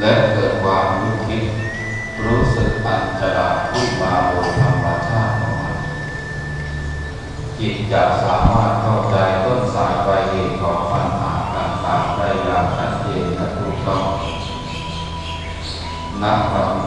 และเกิดความรู้คิด รู้สึกอันตรายขึ้นมาโดยธรรมชาติของมันจิตจะสามารถเข้าใจต้นสายปลายเหตุของปัญหาต่างๆได้อย่างชัดเจนและถูกต้องนักปฏิ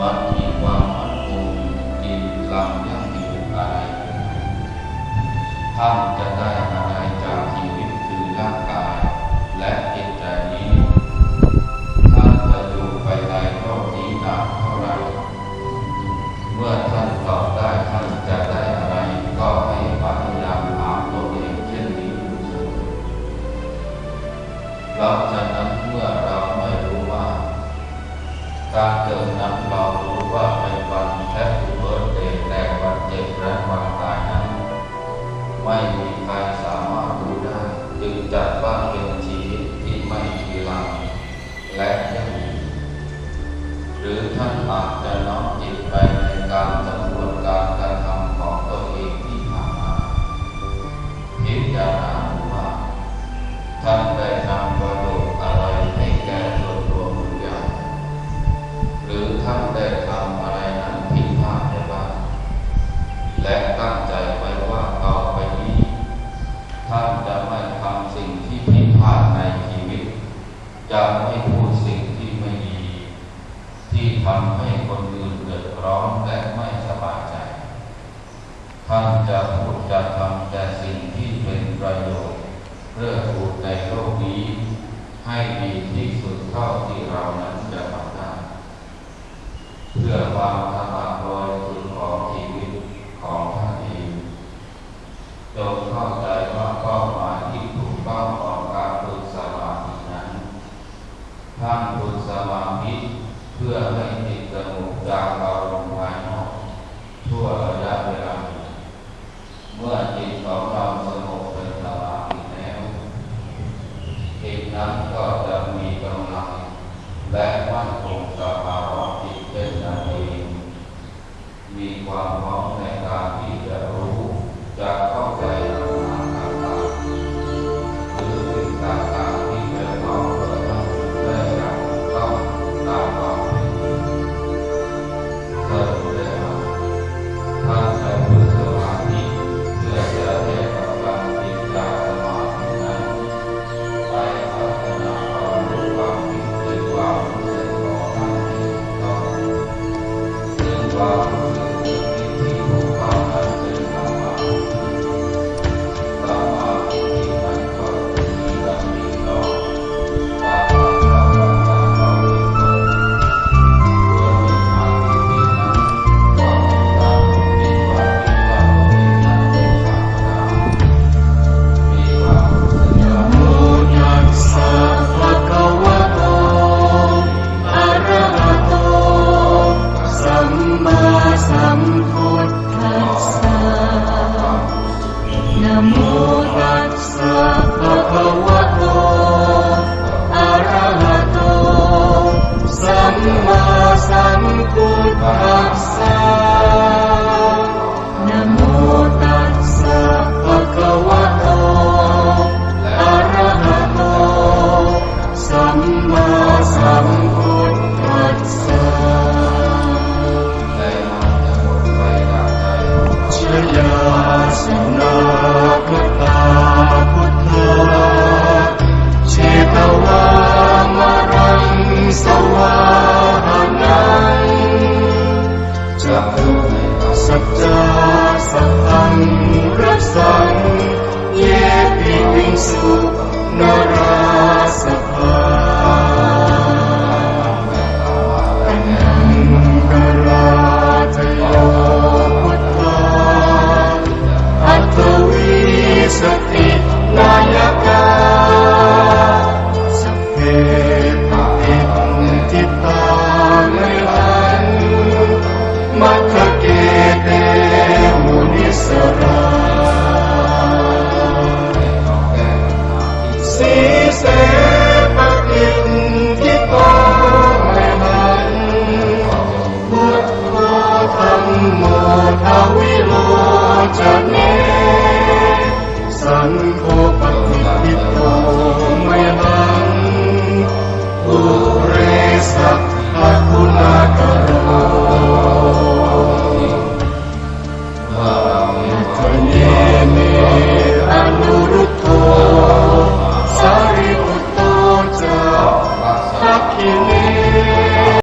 มันมีความมั่นคงดีลำยั่งยืนอะไรท่านจะได้อะไรจากชีวิตคือร่างกาย และจิตใจนี้ท่านจะอยู่ไปในโลกนี้นานเท่าไรเมื่อท่านตอบได้ท่านจะได้อะไรก็ให้พยายามถามตัวเองเช่นนี้อยู่เสมอเพร หรือท่านอาจจะน้อมจิตไปในการสำรวจการกระทำของตัวเองที่ผ่านมาพิจารณาว่าท่านได้ทำประโยชน์อะไรให้แก่ส่วนรวมหรือยังหรือท่านได้ทำอะไรนั้นผิดพลาดไปบ้างและตั้งใจไว้ว่าต่อไปนี้ ท่านจะไม่ทำสิ่งที่ผิดพลาดในชีวิตจะไม่พูดสิ่งที่ไม่ดี ที่ทำให้คนอื่นเดือดร้อนและไม่สบายใจ ท่านจะพูดจะทำแต่สิ่งที่เป็นประโยชน์ เพื่อผูกในโลกนี้ ให้ดีที่สุดเท่าที่เรานั้นจะทำได้ เพื่อความสะอาดบริสุทธิ์ของชีวิตของท่านเองจงเข้าใจว่าเป้าหมายที่ถูกต้องของการฝึกสมาธินั้นท่านฝึกสมาธิเพื่อให้จิตสงบจากอารมณ์ภายนอกชั่วระยะเวลาเมื่อจิตของเราสงบเป็นสมาธิแล้วจิตนั้นก็จะมีกำลัง และมั่นคงสภาวะจิตเป็นอย่างเอง มีค ปิ sun.